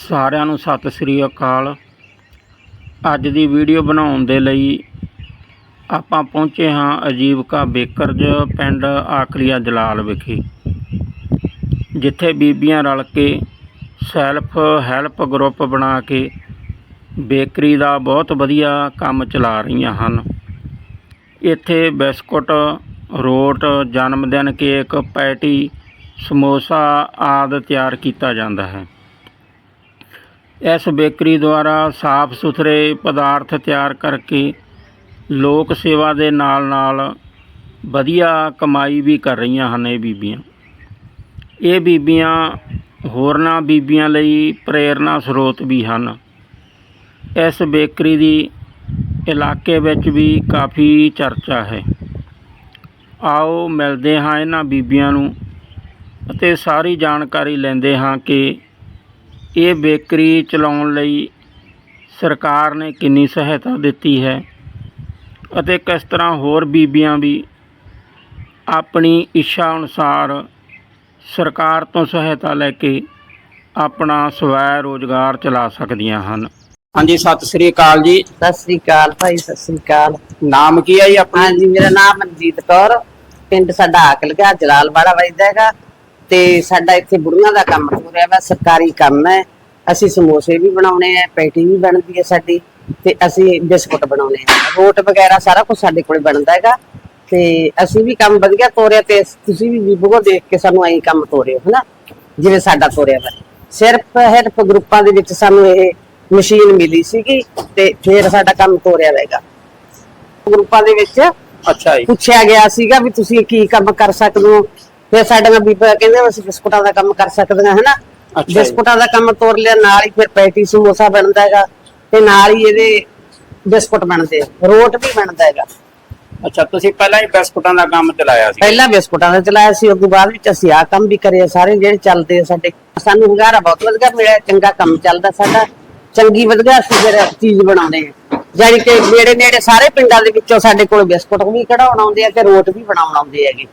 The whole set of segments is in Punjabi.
ਸਾਰਿਆਂ ਨੂੰ ਸਤਿ ਸ੍ਰੀ ਅਕਾਲ। ਅੱਜ ਦੀ ਵੀਡੀਓ ਬਣਾਉਣ ਦੇ ਲਈ ਆਪਾਂ ਪਹੁੰਚੇ ਹਾਂ ਅਜੀਵਕਾ ਬੇਕਰਜ ਪਿੰਡ ਆਕਲੀਆ ਜਲਾਲ ਵਿਖੇ, ਜਿੱਥੇ ਬੀਬੀਆਂ ਰਲ ਕੇ ਸੈਲਫ ਹੈਲਪ ਗਰੁੱਪ ਬਣਾ ਕੇ ਬੇਕਰੀ ਦਾ ਬਹੁਤ ਵਧੀਆ ਕੰਮ ਚਲਾ ਰਹੀਆਂ ਹਨ। ਇੱਥੇ ਬਿਸਕੁਟ, ਰੋਟ ਜਨਮ ਦਿਨ ਕੇਕ, ਪੈਟੀ, ਸਮੋਸਾ ਆਦਿ ਤਿਆਰ ਕੀਤਾ ਜਾਂਦਾ ਹੈ। ਇਸ ਬੇਕਰੀ ਦੁਆਰਾ ਸਾਫ਼ ਸੁਥਰੇ ਪਦਾਰਥ ਤਿਆਰ ਕਰਕੇ ਲੋਕ ਸੇਵਾ ਦੇ ਨਾਲ ਨਾਲ ਵਧੀਆ ਕਮਾਈ ਵੀ ਕਰ ਰਹੀਆਂ ਹਨ ਇਹ ਬੀਬੀਆਂ। ਇਹ ਬੀਬੀਆਂ ਹੋਰਨਾਂ ਬੀਬੀਆਂ ਲਈ ਪ੍ਰੇਰਨਾ ਸਰੋਤ ਵੀ ਹਨ। ਇਸ ਬੇਕਰੀ ਦੀ ਇਲਾਕੇ ਵਿੱਚ ਵੀ ਕਾਫੀ ਚਰਚਾ ਹੈ। ਆਓ ਮਿਲਦੇ ਹਾਂ ਇਹਨਾਂ ਬੀਬੀਆਂ ਨੂੰ ਅਤੇ ਸਾਰੀ ਜਾਣਕਾਰੀ ਲੈਂਦੇ ਹਾਂ ਕਿ ਇਹ ਬੇਕਰੀ ਚਲਾਉਣ ਲਈ ਸਰਕਾਰ ਨੇ ਕਿੰਨੀ ਸਹਾਇਤਾ ਦਿੱਤੀ ਹੈ ਅਤੇ ਕਿਸ ਤਰ੍ਹਾਂ ਹੋਰ ਬੀਬੀਆਂ ਵੀ ਆਪਣੀ ਇੱਛਾ ਅਨੁਸਾਰ ਸਰਕਾਰ ਤੋਂ ਸਹਾਇਤਾ ਲੈ ਕੇ ਆਪਣਾ ਸਵੈ ਰੋਜ਼ਗਾਰ ਚਲਾ ਸਕਦੀਆਂ ਹਨ। ਹਾਂਜੀ ਸਤਿ ਸ੍ਰੀ ਅਕਾਲ ਜੀ। ਸਤਿ ਸ੍ਰੀ ਅਕਾਲ ਭਾਈ ਸਤਿ ਸ੍ਰੀ ਅਕਾਲ। ਨਾਮ ਕੀ ਹੈ ਜੀ ਆਪਣਾ? ਹਾਂਜੀ ਮੇਰਾ ਨਾਮ ਮਨਜੀਤ ਕੌਰ। ਪਿੰਡ ਸਾਡਾ ਆਕਲ ਗਿਆ ਜਲਾਲਵਾੜਾ ਵੱਜਦਾ ਹੈਗਾ। ਤੇ ਸਾਡਾ ਇੱਥੇ ਬੁੜੀਆਂ ਦਾ ਕੰਮ ਹੋ ਰਿਹਾ ਵਾ ਸਰਕਾਰੀ ਕੰਮ ਹੈ। ਅਸੀਂ ਸਮੋਸੇ ਵੀ ਬਣਾਉਣੇ ਆ ਪੈਟੀ ਵੀ ਬਣਦੀ ਹੈ ਸਾਡੀ ਤੇ ਅਸੀਂ ਬਿਸਕੁਟ ਬਣਾਉਣੇ ਆ। ਰੋਟ ਵਗੈਰਾ ਸਾਰਾ ਕੁਝ ਸਾਡੇ ਕੋਲੇ ਬਣਦਾ ਹੈਗਾ ਤੇ ਅਸੀਂ ਵੀ ਕੰਮ ਵਧੀਆ ਤੋਰਿਆ ਤੇ ਤੁਸੀਂ ਵੀ ਬੀਬੋ ਦੇਖ ਕੇ ਸਾਨੂੰ ਐਂ ਕੰਮ ਤੋਰਿਓ ਹਨਾ? ਜਿਵੇਂ ਸਾਡਾ ਤੋਰਿਆ ਵਾ। ਸਿਰਫ ਹੈਲਪ ਗਰੁੱਪਾਂ ਦੇ ਵਿੱਚ ਸਾਨੂੰ ਇਹ ਮਸ਼ੀਨ ਮਿਲੀ ਸੀਗੀ ਤੇ ਫਿਰ ਸਾਡਾ ਕੰਮ ਤੋਰਿਆ ਰਹੇਗਾ ਗਰੁੱਪਾਂ ਦੇ ਵਿੱਚ ਅੱਛਾ ਜੀ। ਪੁੱਛਿਆ ਗਿਆ ਸੀਗਾ ਵੀ ਤੁਸੀਂ ਕੀ ਕੰਮ ਕਰ ਸਕਦੇ ਹੋ? ਫਿਰ ਸਾਡੀਆਂ ਬੀਬੀਆਂ ਕਹਿੰਦੇ ਅਸੀਂ ਬਿਸਕੁਟਾਂ ਦਾ ਕੰਮ ਕਰ ਸਕਦੀਆਂ ਹਨਾ? ਅੱਛਾ ਜੀ। ਬਿਸਕੁਟਾਂ ਦਾ ਕੰਮ ਤੋਰ ਲਿਆ ਨਾਲ ਹੀ ਫਿਰ ਪੈਟੀ ਸਮੋਸਾ ਬਣਦਾ ਹੈਗਾ ਤੇ ਨਾਲ ਹੀ ਇਹਦੇ ਬਿਸਕੁਟ ਬਣਦੇ ਆ, ਰੋਟ ਵੀ ਬਣਦਾ ਹੈਗਾ। ਅੱਛਾ ਤੁਸੀਂ ਪਹਿਲਾਂ ਹੀ ਬਿਸਕੁਟਾਂ ਦਾ ਕੰਮ ਚਲਾਇਆ ਸੀ। ਪਹਿਲਾਂ ਬਿਸਕੁਟਾਂ ਦਾ ਚਲਾਇਆ ਸੀ ਉਸ ਤੋਂ ਬਾਅਦ ਵਿੱਚ ਅਸੀਂ ਆਹ ਕੰਮ ਵੀ ਕਰਿਆ ਸਾਰੇ ਜਿਹੜੇ ਚੱਲਦੇ ਆ ਸਾਡੇ। ਸਾਨੂੰ ਹੁੰਗਾਰਾ ਬਹੁਤ ਵਧੀਆ ਮਿਲਿਆ ਚੰਗਾ ਕੰਮ ਚੱਲਦਾ ਸਾਡਾ ਚੰਗੀ ਵਧੀਆ ਅਸੀਂ ਫਿਰ ਚੀਜ਼ ਬਣਾਉਂਦੇ ਆ। ਜਾਣੀ ਕਿ ਨੇੜੇ ਨੇੜੇ ਸਾਰੇ ਪਿੰਡਾਂ ਦੇ ਵਿੱਚੋਂ ਸਾਡੇ ਕੋਲ ਬਿਸਕੁਟ ਵੀ ਕਢਾਉਣ ਆਉਂਦੇ ਆ ਤੇ ਰੋਟ ਵੀ ਬਣਾਉਣ ਆਉਂਦੇ ਹੈਗੇ।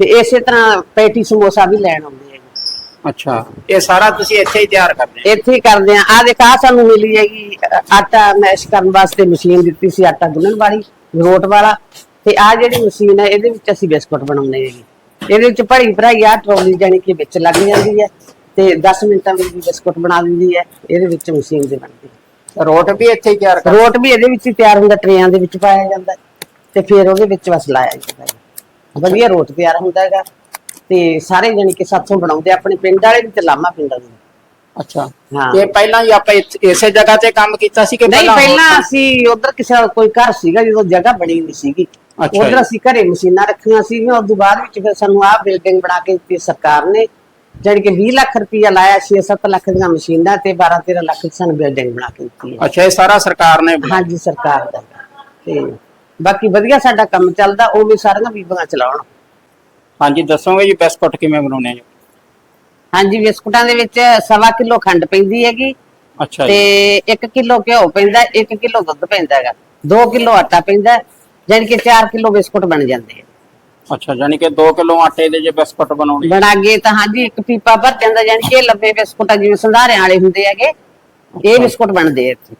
ਤੇ ਇਸੇ ਤਰ੍ਹਾਂ ਪੈਟੀ ਸਮੋਸਾ ਵੀ ਲੈਣ ਆਉਂਦੇ ਹੈਗੇ ਅੱਛਾ। ਇਹ ਸਾਰਾ ਤੁਸੀਂ ਇੱਥੇ ਹੀ ਤਿਆਰ ਕਰਦੇ ਇੱਥੇ ਹੀ ਕਰਦੇ ਆ। ਆ ਦੇਖ ਆ ਸਾਨੂੰ ਮਿਲੀ ਹੈਗੀ ਅ, ਆਟਾ ਮੈਸ਼ ਕਰਨ ਵਾਸਤੇ ਮਸ਼ੀਨ ਦਿੱਤੀ ਸੀ ਆਟਾ ਗੁੰਨਣ ਵਾਲੀ ਰੋਟ ਵਾਲਾ। ਤੇ ਆ ਜਿਹੜੀ ਮਸ਼ੀਨ ਹੈ ਇਹਦੇ ਵਿੱਚ ਅਸੀਂ ਬਿਸਕੁਟ ਬਣਾਉਂਦੇ ਹੈਗੇ ਇਹਦੇ ਵਿੱਚ ਭਰੀ ਭਰਾਈ ਆ ਟਰੋਲੀ ਜਾਣੀ ਕਿ ਵਿੱਚ ਲੱਗ ਜਾਂਦੀ ਹੈ ਤੇ 10 ਮਿੰਟਾਂ ਵਿੱਚ ਬਿਸਕੁਟ ਬਣਾ ਦਿੰਦੀ ਹੈ। ਇਹਦੇ ਵਿੱਚ ਮਸ਼ੀਨ ਦੇ ਬਣਦੀ ਹੈ। ਰੋਟ ਵੀ ਇੱਥੇ ਹੀ ਤਿਆਰ ਕਰਦੇ ਰੋਟ ਵੀ ਇਹਦੇ ਵਿੱਚ ਹੀ ਤਿਆਰ ਹੁੰਦਾ ਟਰੇਆਂ ਦੇ ਵਿੱਚ ਪਾਇਆ ਜਾਂਦਾ ਹੈ। ਤੇ ਫਿਰ ਉਹਦੇ ਵਿੱਚ ਬਸ ਲਾਇਆ ਜਾਂਦਾ ਹੈ। ਵਧੀਆ ਰੋਟ ਤਿਆਰ ਹੁੰਦਾ ਹੈਗਾ ਤੇ ਸਾਰੇ ਜਾਣੀ ਕਿ ਸਾਥੋਂ ਬਣਾਉਂਦੇ ਆਪਣੇ ਪਿੰਡ ਵਾਲੇ ਵੀ ਤੇ ਲਾਮਾ ਪਿੰਡਾਂ ਦੇ ਅੱਛਾ ਹਾਂ। ਇਹ ਪਹਿਲਾਂ ਹੀ ਆਪਾਂ ਇੱਥੇ- ਇਸੇ ਜਗ੍ਹਾ ਤੇ ਕੰਮ ਕੀਤਾ ਸੀ ਕਿ ਨਹੀਂ ਪਹਿਲਾਂ? ਅਸੀਂ ਉਧਰ ਕਿਸੇ ਦਾ ਕੋਈ ਘਰ ਸੀਗਾ ਜਦੋਂ ਜਗ੍ਹਾ ਬਣੀ ਨਹੀਂ ਸੀਗੀ ਅੱਛਾ ਉਧਰ ਜੀ। ਅਸੀਂ ਘਰੇ ਮਸ਼ੀਨਾਂ ਰੱਖੀਆਂ ਸੀਗੀਆਂ ਉਸ ਤੋਂ ਬਾਅਦ ਵਿੱਚ ਫਿਰ ਸਾਨੂੰ ਆਹ ਬਿਲਡਿੰਗ ਬਣਾ ਕੇ ਦਿੱਤੀ ਸਰਕਾਰ ਨੇ ਜਿਹੜੀ ਕਿ 20 ਲੱਖ ਰੁਪਇਆ ਲਾਇਆ 6-7 ਲੱਖ ਦੀਆਂ ਮਸ਼ੀਨਾਂ ਤੇ 12-13 ਲੱਖ ਦੀ ਸਾਨੂੰ ਬਿਲਡਿੰਗ ਬਣਾ ਕੇ ਦਿੱਤੀ ਹੈ ਅੱਛਾ ਇਹ ਸਾਰਾ ਸਰਕਾਰ ਨੇ ਬਣਾਇਆ। ਹਾਂਜੀ ਸਰਕਾਰ ਦਾ ਤੇ ਬਾਕੀ ਵਧੀਆ ਸਾਡਾ ਕੰਮ ਚੱਲਦਾ ਉਹ ਵੀ ਸਾਰੀਆਂ ਬੀਬੀਆਂ ਚਲਾਉਣ। ਹਾਂਜੀ ਦੱਸੋਗੇ ਜੀ ਬਿਸਕੁਟ ਕਿਵੇਂ ਬਣਾਉਣੇ ਆ? ਜੀ ਹਾਂਜੀ ਬਿਸਕੁਟਾਂ ਦੇ ਵਿੱਚ ਸਵਾ ਕਿਲੋ ਖੰਡ ਪੈਂਦੀ ਹੈਗੀ ਅੱਛਾ ਤੇ ਜੀ 1 ਕਿਲੋ ਘਿਓ ਪੈਂਦਾ 1 ਕਿਲੋ ਦੁੱਧ ਪੈਂਦਾ ਹੈਗਾ। 2 ਕਿਲੋ ਆਟਾ ਪੈਂਦਾ ਜਾਣੀ ਕਿ 4 ਕਿਲੋ ਬਿਸਕੁਟ ਬਣ ਜਾਂਦੇ ਆ। ਅੱਛਾ ਯਾਨੀ ਕਿ 2 ਕਿਲੋ ਆਟੇ ਦੇ ਜੇ ਬਿਸਕੁਟ ਬਣਾਉਣੇ ਬਣਾ ਗਏ ਤਾਂ ਹਾਂਜੀ ਇੱਕ ਪੀਪਾ ਭਰ ਜਾਂਦਾ ਜਾਣੀ ਕਿ ਇਹ ਲੰਬੇ ਬਿਸਕੁਟ ਜਿਵੇਂ ਸੰਧਾਰਿਆਂ ਵਾਲੇ ਹੁੰਦੇ ਹੈਗੇ ਇਹ ਬਿਸਕੁਟ ਬਣਦੇ ਆ ਇੱਥੇ।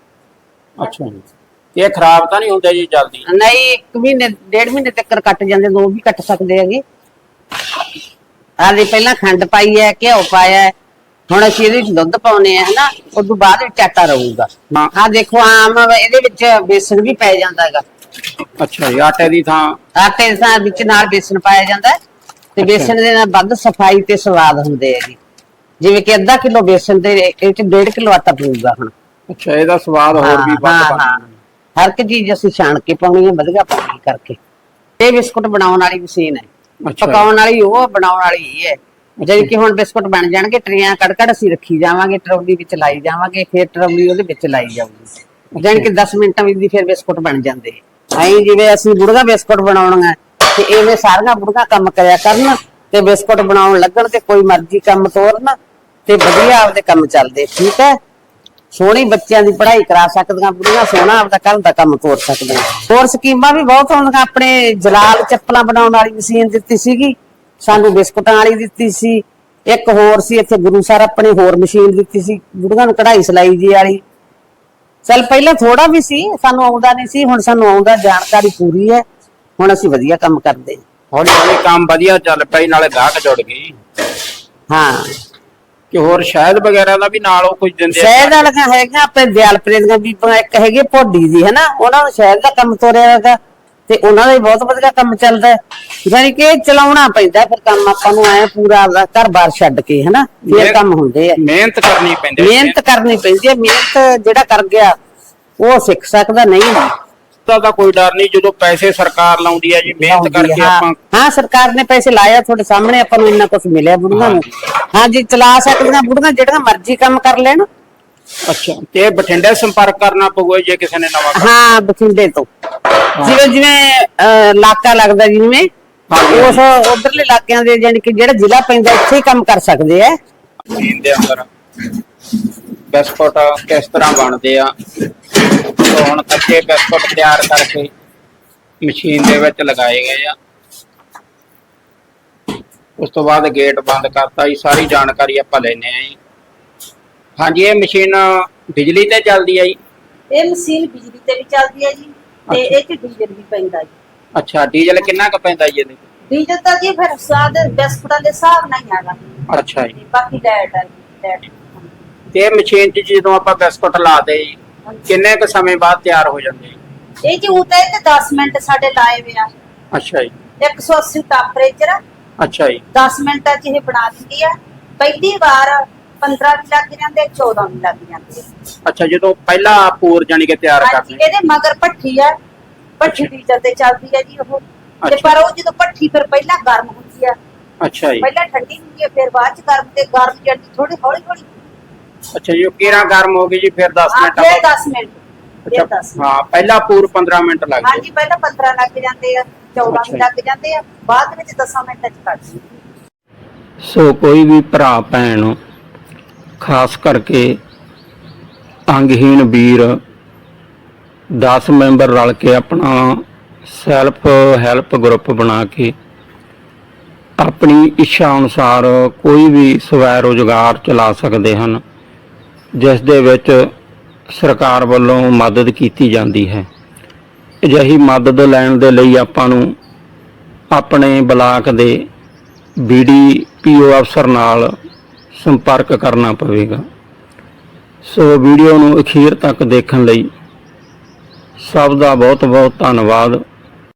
ਅੱਛਾ ਜੀ। ਇਹ ਖਰਾਬ ਤਾਂ ਨਹੀਂ ਹੁੰਦੇ ਜੀ ਜਲਦੀ। ਨਹੀਂ ਇੱਕ ਮਹੀਨੇ ਡੇਢ ਮਹੀਨੇ ਤੱਕ ਕੱਟ ਜਾਂਦੇ ਦੋ ਵੀ ਕੱਟ ਸਕਦੇ ਹੈਗੇ। ਆਲੇ ਪਹਿਲਾਂ ਖੰਡ ਪਾਈ ਹੈ ਘਿਓ ਪਾਇਆ ਹੈ। ਹੁਣ ਅਸੀਂ ਇਹਦੇ ਵਿੱਚ ਦੁੱਧ ਪਾਉਨੇ ਆ ਹਨਾ? ਉਸ ਤੋਂ ਬਾਅਦ ਵਿੱਚ ਆਟਾ ਰਹੂਗਾ। ਆਹ ਦੇਖੋ ਆਮ ਇਹਦੇ ਵਿੱਚ ਬੇਸਣ ਵੀ ਪੈ ਜਾਂਦਾ ਹੈਗਾ। ਅੱਛਾ ਜੀ ਆਟੇ ਦੀ ਥਾਂ। ਆਟੇ ਦੇ ਨਾਲ ਵਿੱਚ ਨਾਲ ਬੇਸਣ ਪਾਇਆ ਜਾਂਦਾ ਹੈ। ਤੇ ਬੇਸਣ ਦੇ ਨਾਲ ਵੱਧ ਸਫ਼ਾਈ ਤੇ ਸਵਾਦ ਹੁੰਦੇ ਹੈਗੇ। ਜਿਵੇਂ ਕਿ ਅੱਧਾ ਕਿਲੋ ਬੇਸਣ ਦੇ ਇਹ ਚ 1.5 ਕਿਲੋ ਆਟਾ ਪਊਗਾ ਹੁਣ। ਅੱਛਾ ਇਹਦਾ ਸਵਾਦ ਹੋਰ ਵੀ ਵੱਧ ਹਾਂ, ਬਣ ਹਾਂ। ਹਰ ਇੱਕ ਚੀਜ਼ ਅਸੀਂ ਛਾਣ ਕੇ ਪਾਉਣੀ ਹੈ ਵਧੀਆ ਪਾਣੀ ਕਰਕੇ। ਇਹ ਬਿਸਕੁਟ ਬਣਾਉਣ ਵਾਲੀ ਮਸ਼ੀਨ ਹੈ। ਅੱਛਾ। ਪਕਾਉਣ ਵਾਲੀ ਉਹ ਬਣਾਉਣ ਵਾਲੀ ਇਹ ਹੈ। ਜਿਹੜੀ ਕਿ ਹੁਣ ਬਿਸਕੁਟ ਬਣ ਜਾਣਗੇ ਟਰੀਆਂ ਕੱਢ ਕੱਢ ਅਸੀਂ ਰੱਖੀ ਜਾਵਾਂਗੇ ਟਰੌਲੀ ਵਿੱਚ ਲਾਈ ਜਾਵਾਂਗੇ ਫਿਰ ਟਰੌਲੀ ਉਹਦੇ ਵਿੱਚ ਲਾਈ ਜਾਊਗੀ। ਜਾਣੀ ਕਿ 10 ਮਿੰਟਾਂ ਵਿੱਚ ਦੀ ਫਿਰ ਬਿਸਕੁਟ ਬਣ ਜਾਂਦੇ ਐਂ ਜਿਵੇਂ ਅਸੀਂ ਬੁੜਗਾ ਬਿਸਕੁਟ ਬਣਾਉਣਾ ਤੇ ਐਵੇਂ ਸਾਰੀਆਂ ਬੁੜਗਾ ਕੰਮ ਕਰਿਆ ਕਰਨ ਤੇ ਬਿਸਕੁਟ ਬਣਾਉਣ ਲੱਗਣ ਤੇ ਕੋਈ ਮਰਜ਼ੀ ਕੰਮ ਤੋਰਨ ਤੇ ਵਧੀਆ ਆਪਦੇ ਕੰਮ ਚੱਲਦੇ ਠੀਕ ਹੈ? ਸੋਹਣੀ ਬੱਚਿਆਂ ਦੀ ਪੜ੍ਹਾਈ ਕਰਾ ਸਕਦੀਆਂ ਬੁੜੀਆਂ ਸੋਹਣਾ ਆਪਦਾ ਘਰ ਦਾ ਕੰਮ ਤੋਰ ਸਕਦੀਆਂ। ਹੋਰ ਸਕੀਮਾਂ ਵੀ ਬਹੁਤ ਆਉਂਦੀਆਂ ਆਪਣੇ ਜਲਾਲ ਚੱਪਲਾਂ ਬਣਾਉਣ ਵਾਲੀ ਮਸ਼ੀਨ ਦਿੱਤੀ ਸੀਗੀ ਸਾਨੂੰ ਬਿਸਕੁਟਾਂ ਵਾਲੀ ਦਿੱਤੀ ਸੀ ਇੱਕ ਹੋਰ ਸੀ ਇੱਥੇ ਗੁਰੂ ਸਰ ਆਪਣੇ ਹੋਰ ਮਸ਼ੀਨ ਦਿੱਤੀ ਸੀ ਬੁੜੀਆਂ ਨੂੰ ਕਢਾਈ ਸਲਾਈ ਜੀ ਵਾਲੀ। ਚਲ ਪਹਿਲਾਂ ਥੋੜਾ ਵੀ ਸੀ ਸਾਨੂੰ ਆਉਂਦਾ ਨਹੀਂ ਸੀ ਹੁਣ ਸਾਨੂੰ ਆਉਂਦਾ ਜਾਣਕਾਰੀ ਪੂਰੀ ਹੈ ਹੁਣ ਅਸੀਂ ਵਧੀਆ ਕੰਮ ਕਰਦੇ ਹਾਂ। ਹੌਲੀ ਹੌਲੀ ਕੰਮ ਵਧੀਆ ਚੱਲ ਪਈ ਨਾਲੇ ਗਾਹਕ ਜੁੜ ਗਈ ਹਾਂ। ਕਿ ਹੋਰ ਸ਼ਾਇਦ ਵਗੈਰਾ ਦਾ ਵੀ ਨਾਲ ਉਹ ਕੁਝ ਦਿੰਦੇ ਆ? ਸ਼ਹਿਦ ਵਾਲੀਆਂ ਹੈਗੀਆਂ ਆਪਣੇ ਦਿਆਲਪੁਰੇ ਦੀਆਂ ਬੀਬੀਆਂ ਇੱਕ ਹੈਗੇ ਭੋਡੀ ਦੀ ਹਨਾ? ਉਹਨਾਂ ਨੂੰ ਸ਼ਹਿਦ ਦਾ ਕੰਮ ਤੋਰਿਆ ਹੈਗਾ ਤੇ ਉਹਨਾਂ ਦਾ ਵੀ ਬਹੁਤ ਵਧੀਆ ਕੰਮ ਚੱਲਦਾ ਹੈ। ਯਾਨੀ ਕਿ ਚਲਾਉਣਾ ਪੈਂਦਾ ਫਿਰ ਕੰਮ ਆਪਾਂ ਨੂੰ ਆਇਆ ਪੂਰਾ ਆਪਦਾ ਘਰ-ਬਾਰ ਛੱਡ ਕੇ ਹਨਾ? ਫਿਰ ਕੰਮ ਹੁੰਦੇ ਆ। ਮਿਹਨਤ ਕਰਨੀ ਪੈਂਦੀ ਹੈ। ਮਿਹਨਤ ਕਰਨੀ ਪੈਂਦੀ ਹੈ। ਮਿਹਨਤ ਜਿਹੜਾ ਕਰ ਗਿਆ ਉਹ ਸਿੱਖ ਸਕਦਾ ਨਹੀਂ। ਦਾ ਤਾਂ ਕੋਈ ਡਰ ਨਹੀਂ ਜਦੋਂ ਪੈਸੇ ਸਰਕਾਰ ਲਾਉਂਦੀ ਹੈ ਜੀ ਮਿਹਨਤ ਕਰਕੇ ਹੈ, ਹਾਂ। ਆਪਾਂ ਹਾਂ ਸਰਕਾਰ ਨੇ ਪੈਸੇ ਲਾਇਆ ਤੁਹਾਡੇ ਸਾਹਮਣੇ ਆਪਾਂ ਨੂੰ ਇੰਨਾ ਕੁਝ ਮਿਲਿਆ ਬੁੜੀਆਂ ਨੂੰ। ਹਾਂਜੀ ਚਲਾ ਸਕਦੀਆਂ ਬੁੜੀਆਂ ਜਿਹੜੀਆਂ ਮਰਜ਼ੀ ਕੰਮ ਕਰ ਲੈਣ। ਅੱਛਾ ਤੇ ਬਠਿੰਡੇ ਸੰਪਰਕ ਕਰਨਾ ਪਊਗਾ ਜੇ ਕਿਸੇ ਨੇ ਨਵਾਂ ਹਾਂ ਬਠਿੰਡੇ ਤੋਂ। ਜਿਵੇਂ ਜਿਵੇਂ ਇਲਾਕਾ ਲੱਗਦਾ ਜਿਵੇਂ। ਉਸ ਉਧਰਲੇ ਇਲਾਕਿਆਂ ਦੇ ਜਾਨੀ ਕਿ ਜਿਹੜਾ ਜ਼ਿਲ੍ਹਾ ਪੈਂਦਾ ਉੱਥੇ ਹੀ ਕੰਮ ਕਰ ਸਕਦੇ ਆ। ਦੇ ਅੰਦਰ। ਬਿਸਕੁਟ ਕਿਸ ਤਰ੍ਹਾਂ ਬਣਦੇ ਆ? ਤੋਂ ਹੁਣ ਕੱਚੇ ਬਿਸਕੁਟ ਤਿਆਰ ਕਰਕੇ ਮਸ਼ੀਨ ਦੇ ਵਿੱਚ ਲਗਾਏ ਗਏ ਆ। ਉਸ ਤੋਂ ਬਾਅਦ ਗੇਟ ਬੰਦ ਕਰਤਾ ਜੀ ਸਾਰੀ ਜਾਣਕਾਰੀ ਆਪਾਂ ਲੈਨੇ ਆ ਜੀ। ਹਾਂਜੀ ਇਹ ਮਸ਼ੀਨ ਬਿਜਲੀ ਤੇ ਚੱਲਦੀ ਆ ਜੀ? ਇਹ ਮਸ਼ੀਨ ਬਿਜਲੀ ਤੇ ਵੀ ਚੱਲਦੀ ਹੈ ਜੀ ਤੇ ਇਹ ਚ ਡੀਜ਼ਲ ਵੀ ਪੈਂਦਾ ਜੀ। ਅੱਛਾ ਡੀਜ਼ਲ ਕਿੰਨਾ ਕੁ ਪੈਂਦਾ ਜੀ ਇਹਦੇ? ਡੀਜ਼ਲ ਤਾਂ ਜੀ ਫਿਰ ਸਾਦ ਬਿਸਕੁਟਾਂ ਦੇ ਹਿਸਾਬ ਨਾਲ ਹੀ ਆਗਾ ਅੱਛਾ ਜੀ। ਬਾਕੀ ਲੈਟ ਆ ਜੀ ਲੈਟ ਤੇ ਇਹ ਮਸ਼ੀਨ 'ਚ ਜਦੋਂ ਆਪਾਂ ਬਿਸਕੁਟ ਲਾਦੇ ਜੀ ਕਿੰਨੇ ਕੁ ਸਮੇਂ ਬਾਅਦ ਤਿਆਰ ਹੋ ਜਾਂਦੇ ਜੀ? ਇਹ ਜੀ ਉਤਾਂ ਤੇ 10 ਮਿੰਟ ਸਾਡੇ ਲਾਏ ਵੇ ਆ। ਅੱਛਾ ਜੀ। 180 ਟੈਂਪਰੇਚਰ ਅੱਛਾ ਜੀ। 10 ਮਿੰਟਾਂ ਚ ਇਹ ਬਣਾ ਦਿੰਦੀ ਆ। ਪਹਿਲੀ ਵਾਰ 15 ਵੀ ਲੱਗ ਜਾਂਦੇ 14 ਵੀ ਲੱਗ ਜਾਂਦੇ। ਅੱਛਾ ਜਦੋਂ ਪਹਿਲਾ ਪੂਰ ਜਾਨੀ ਕਿ ਤਿਆਰ ਹਾਂਜੀ ਕਰਦੇ। ਇਹਦੇ ਮਗਰ ਭੱਠੀ ਆ। ਭੱਠੀ ਡੀਜ਼ਲ ਤੇ ਚੱਲਦੀ ਹੈ ਜੀ ਉਹ। ਤੇ। ਪਰ ਉਹ ਜਦੋਂ ਭੱਠੀ ਫਿਰ ਪਹਿਲਾਂ ਗਰਮ ਹੁੰਦੀ ਆ। ਅੱਛਾ ਜੀ। ਪਹਿਲਾਂ ਠੰਡੀ ਹੁੰਦੀ ਹੈ ਫਿਰ ਬਾਅਦ ਚ ਗਰਮ ਤੇ ਗਰਮ ਜਾਂਦੀ ਥੋੜੀ ਹੌਲੀ ਹੌਲੀ ਅੱਛਾ ਜੀ ਉਹ ਕੀਰਾ ਗਰਮ ਹੋ ਗਈ ਜੀ? ਫਿਰ 10 ਹਾਂ ਮਿੰਟ ਫਿਰ ਬਾਅਦ 10 ਮਿੰਟ ਫਿਰ 10 ਅੱਛਾ ਹਾਂ ਪਹਿਲਾ ਪੂਰ 15 ਮਿੰਟ ਲੱਗਦੇ ਹਾਂਜੀ ਪਹਿਲਾਂ 15 ਲੱਗ ਜਾਂਦੇ ਆ 14 ਅੱਛਾ ਵੀ ਜੀ। ਲੱਗ ਜਾਂਦੇ ਆ ਬਾਅਦ ਵਿੱਚ 10 ਮਿੰਟਾਂ ਚ ਕੱਢ ਦਿੰਦੇ ਸੋ ਕੋਈ ਵੀ ਭਰਾ ਭੈਣ ਖਾਸ ਕਰਕੇ ਅੰਗਹੀਣ ਵੀਰ 10 ਮੈਂਬਰ ਰਲ ਕੇ ਆਪਣਾ ਸੈਲਫ ਹੈਲਪ ਗਰੁੱਪ ਬਣਾ ਕੇ ਆਪਣੀ ਇੱਛਾ ਅਨੁਸਾਰ ਕੋਈ ਵੀ ਸਵੈ ਰੋਜ਼ਗਾਰ ਚਲਾ ਸਕਦੇ ਹਨ। ਜਿਸ ਦੇ ਵਿੱਚ ਸਰਕਾਰ ਵੱਲੋਂ ਮਦਦ ਕੀਤੀ ਜਾਂਦੀ ਹੈ। ਅਜਿਹੀ ਮਦਦ ਲੈਣ ਦੇ ਲਈ ਆਪਾਂ ਨੂੰ ਆਪਣੇ ਬਲਾਕ ਦੇ ਬੀਡੀਪੀਓ ਅਫਸਰ ਨਾਲ ਸੰਪਰਕ ਕਰਨਾ ਪਵੇਗਾ। ਸੋ ਵੀਡੀਓ ਨੂੰ ਅਖੀਰ ਤੱਕ ਦੇਖਣ ਲਈ ਸਭ ਦਾ ਬਹੁਤ ਬਹੁਤ ਧੰਨਵਾਦ।